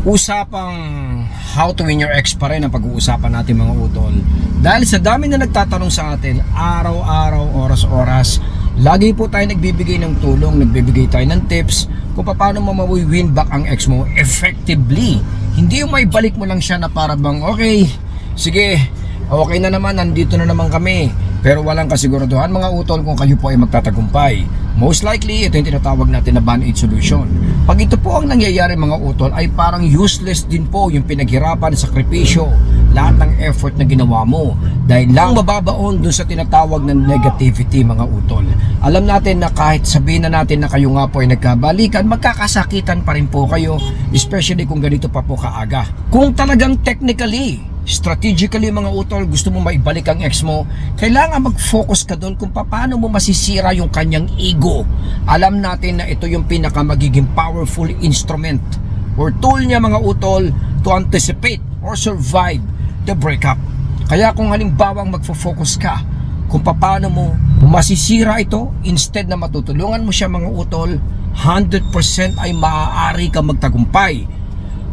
usapang how to win your ex pa rin ang pag-uusapan natin mga utol. Dahil sa dami na nagtatanong sa atin, araw-araw, oras-oras, lagi po tayo nagbibigay ng tulong, nagbibigay tayo ng tips kung paano mo mawi-win back ang ex mo effectively. Hindi yung may balik mo lang siya na para bang, okay, sige, okay na naman, nandito na naman kami. Pero walang kasiguraduhan mga utol kung kayo po ay magtatagumpay. Most likely, ito yung tinatawag natin na band-aid solution. Pag ito po ang nangyayari mga utol, ay parang useless din po yung pinaghirapan, sakripisyo, lahat ng effort na ginawa mo. Dahil lang mababaon dun sa tinatawag na negativity mga utol. Alam natin na kahit sabihin na natin na kayo nga po ay nagkabalikan, magkakasakitan pa rin po kayo, especially kung ganito pa po kaaga. Kung talagang technically, strategically mga utol, gusto mo maibalik ang ex mo, kailangan mag-focus ka doon kung paano mo masisira yung kanyang ego. Alam natin na ito yung pinaka magiging powerful instrument or tool niya mga utol to anticipate or survive the breakup. Kaya kung halimbawa magfo-focus ka kung paano mo masisira ito instead na matutulungan mo siya mga utol 100% ay maaari ka magtagumpay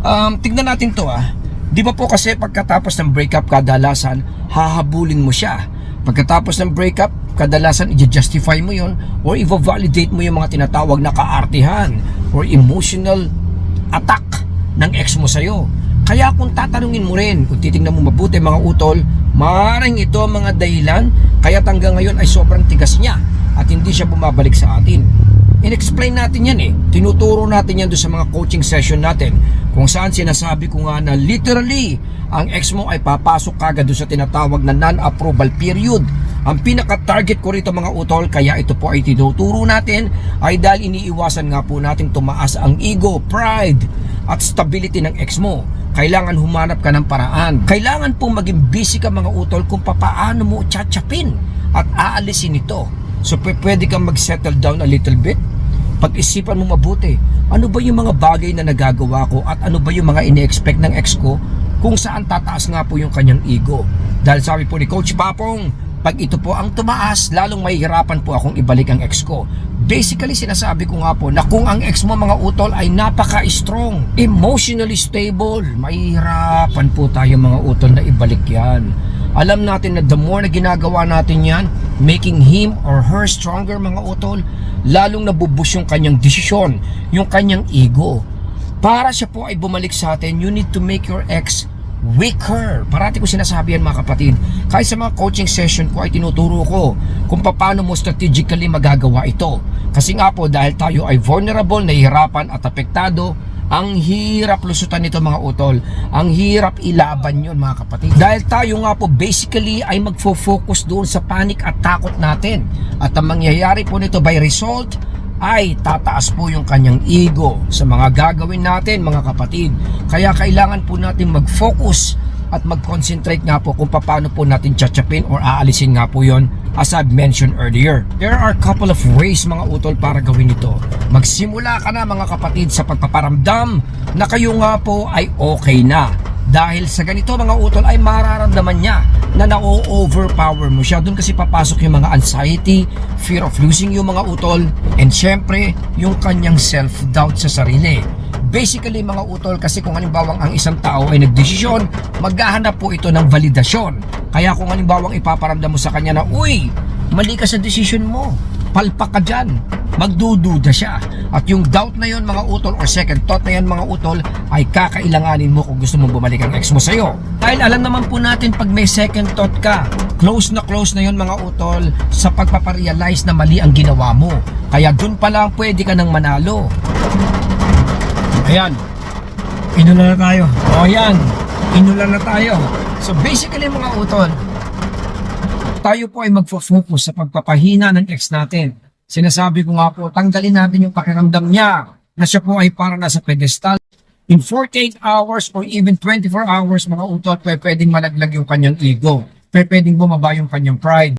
um, tignan natin to ah di ba po kasi pagkatapos ng breakup kadalasan hahabulin mo siya pagkatapos ng breakup kadalasan i-justify mo yon or i-validate mo yung mga tinatawag na kaartihan or emotional attack ng ex mo sa'yo kaya kung tatanungin mo rin, kung titingnan mo mabuti mga utol, maaaring ito ang mga dahilan kaya hanggang ngayon ay sobrang tigas niya at hindi siya bumabalik sa atin. In-explain natin yan eh. Tinuturo natin yan doon sa mga coaching session natin kung saan sinasabi ko nga na literally ang ex mo ay papasok kagad doon sa tinatawag na non-approval period. Ang pinaka-target ko rito mga utol kaya ito po ay tinuturo natin ay dahil iniiwasan nga po natin tumaas ang ego, pride at stability ng ex mo kailangan humanap ka ng paraan. Kailangan po maging busy ka mga utol kung papaano mo tsatsapin at aalisin ito. So pwede kang mag-settle down a little bit. Pag-isipan mo mabuti, ano ba yung mga bagay na nagagawa ko at ano ba yung mga ini-expect ng ex ko kung saan tataas nga po yung kanyang ego. Dahil sabi po ni Coach Papong, pag ito po ang tumaas, lalong mahihirapan po akong ibalik ang ex ko. Basically, sinasabi ko nga po na kung ang ex mo mga utol ay napaka-strong, emotionally stable, mahihirapan po tayo mga utol na ibalik yan. Alam natin na the more na ginagawa natin yan, making him or her stronger mga utol, lalong nabubus yung kanyang desisyon, yung kanyang ego. Para siya po ay bumalik sa atin, you need to make your ex weaker. Parati ko sinasabi yan mga kapatid. Kahit sa mga coaching session ko ay tinuturo ko kung paano mo strategically magagawa ito. Kasi nga po dahil tayo ay vulnerable, nahihirapan at apektado, ang hirap lusutan nito mga utol. Ang hirap ilaban yon mga kapatid. Dahil tayo nga po basically ay magfo-focus doon sa panic at takot natin. At ang mangyayari po nito by result ay tataas po yung kanyang ego sa mga gagawin natin mga kapatid. Kaya kailangan po natin mag-focus at mag-concentrate nga po kung paano po natin tsatsapin or aalisin nga po yon as I've mentioned earlier. There are a couple of ways mga utol para gawin ito. Magsimula ka na mga kapatid sa pagpaparamdam na kayo nga po ay okay na. Dahil sa ganito mga utol ay mararamdaman niya na na-overpower mo siya. Doon kasi papasok yung mga anxiety, fear of losing yung mga utol, and syempre yung kanyang self-doubt sa sarili. Basically mga utol kasi kung halimbawa ang isang tao ay nagdesisyon, maghahanap po ito ng validasyon. Kaya kung halimbawa ipaparamdam mo sa kanya na, Uy, mali ka sa decision mo, palpak ka dyan, magdududa siya. At yung doubt na yon mga utol or second thought na yon mga utol ay kakailanganin mo kung gusto mong bumalik ang ex mo sa'yo. Dahil alam naman po natin pag may second thought ka, close na close na yon mga utol sa pagpaparealize na mali ang ginawa mo. Kaya dun pa lang pwede ka nang manalo. Ayan. Inula na tayo. O yan. Inula na tayo. So basically mga utol, tayo po ay magfo-focus sa pagpapahina ng ex natin. Sinasabi ko nga po, tanggalin natin yung pakiramdam niya na siya po ay para nasa pedestal. In 48 hours or even 24 hours mga utol, pwedeng malaglag yung kanyang ego. Pwedeng bumaba yung kanyang pride.